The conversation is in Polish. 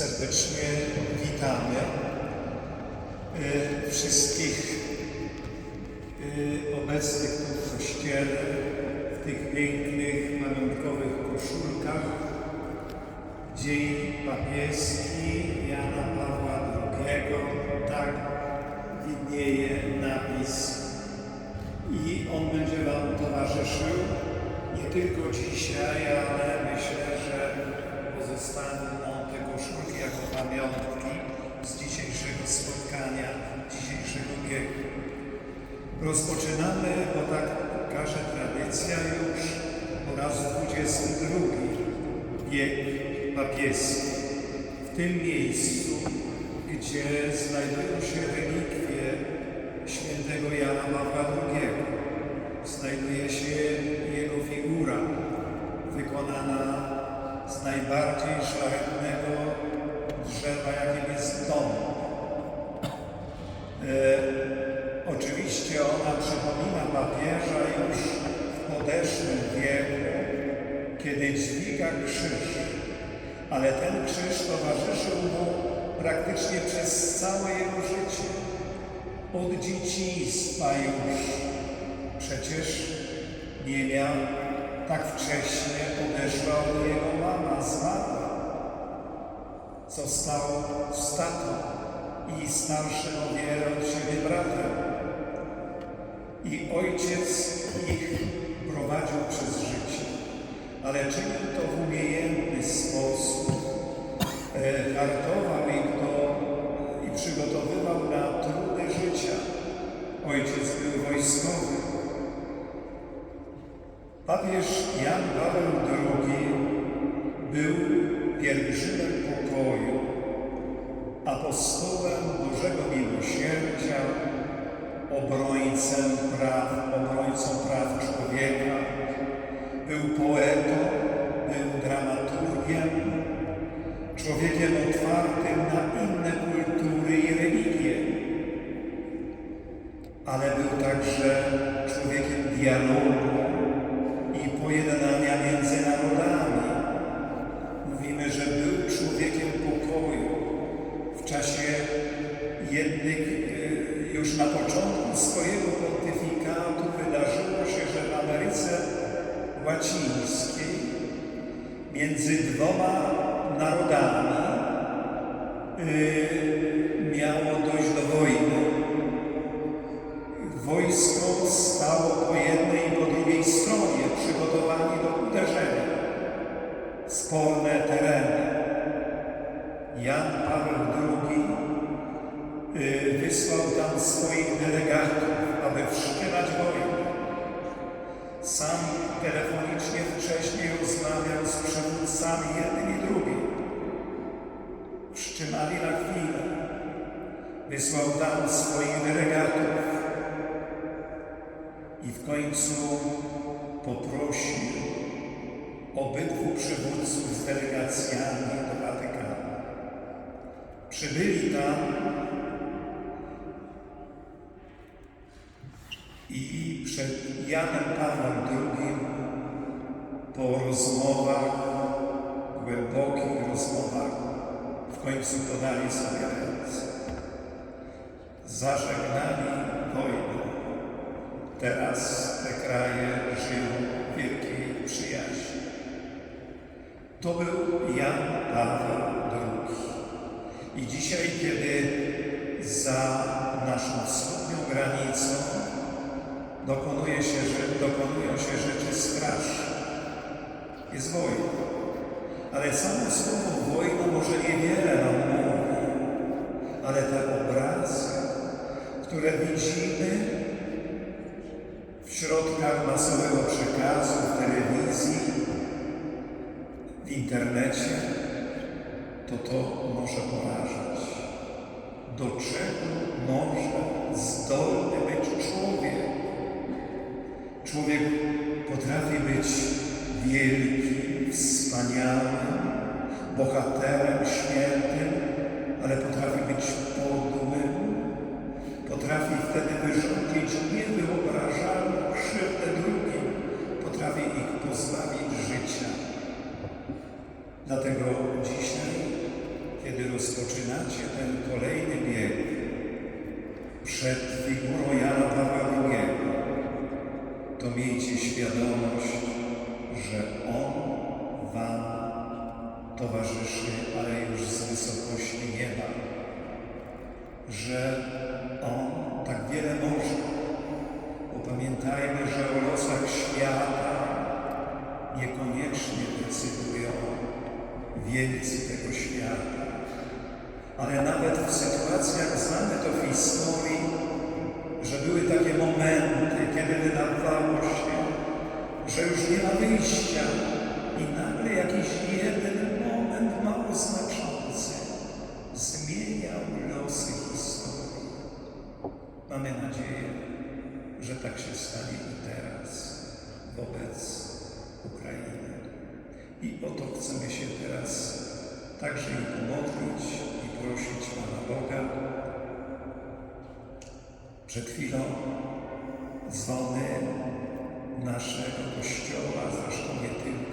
Serdecznie witamy y, wszystkich y, obecnych tu w kościele w tych pięknych, pamiątkowych koszulkach. Dzień papieski Jana Pawła II, tak widnieje napis. I on będzie Wam towarzyszył nie tylko dzisiaj, ale myślę, że pozostaną nam koszulki jako pamiątki z dzisiejszego spotkania, dzisiejszego biegu. Rozpoczynamy, bo tak każe tradycja już po raz 22 bieg papieski. W tym miejscu, gdzie znajdują się relikwie w podeszłym wieku, kiedy dźwiga krzyż, ale ten krzyż towarzyszył mu praktycznie przez całe jego życie. Od dzieciństwa już przecież nie miał tak wcześnie odeszła od jego mama, zmarła. Został statą i starszym o wiele od siebie bratem. I ojciec ich ale czynił to w umiejętny sposób. E, hartował ich do i przygotowywał na trudy życia. Ojciec był wojskowy. Papież Jan Paweł II był pielgrzymem pokoju, apostołem Bożego Miłosierdzia, obrońcą praw, Mówimy, że był człowiekiem pokoju. W czasie jednych, y, już na początku swojego pontyfikatu wydarzyło się, że w Ameryce Łacińskiej między dwoma narodami y, miało dojść do wojny. Wojsko Jan Paweł II y, wysłał tam swoich delegatów, aby wstrzymać wojnę. Sam telefonicznie wcześniej rozmawiał z przywódcami jednym i drugim. Wstrzymali na chwilę. Wysłał tam swoich delegatów i w końcu poprosił obydwu przywódców z delegacjami do Watykanu. Przybyli tam i przed Janem Pawłem II po rozmowach, głębokich rozmowach, w końcu podali sobie ręce. Zażegnali wojnę. Teraz te kraje żyją w wielkiej przyjaźni. To był Jan Paweł dzisiaj, kiedy za naszą wschodnią granicą dokonuje się, dokonują się rzeczy straszne, jest wojna. Ale samo słowo wojna może niewiele nam mówi, ale te obrazy, które widzimy, w środkach masowego przekazu, w telewizji, w internecie, to to może porażać. Do czego może zdolny być człowiek? Człowiek potrafi być wielkim, wspaniałym, bohaterem, świętym, ale potrafi być podłym, potrafi wtedy wyrządzić niewyobrażalną krzywdę drugim, potrafi ich pozbawić życia. Dlatego rozpoczynacie ten kolejny bieg przed figurą Jana Pawła II, to miejcie świadomość, że On Wam towarzyszy, ale już z wysokości nieba, że On tak wiele może. Upamiętajmy, że o losach świata niekoniecznie decydują wielcy tego świata, ale nawet w sytuacjach znane to w historii, że były takie momenty, kiedy wydawało się, że już nie ma wyjścia i nagle jakiś jeden moment mało znaczący zmieniał losy historii. Mamy nadzieję, że tak się stanie i teraz wobec Ukrainy. I o to chcemy się teraz także i pomodlić prosić Pana Boga. Przed chwilą dzwony naszego Kościoła, zresztą nie tylko,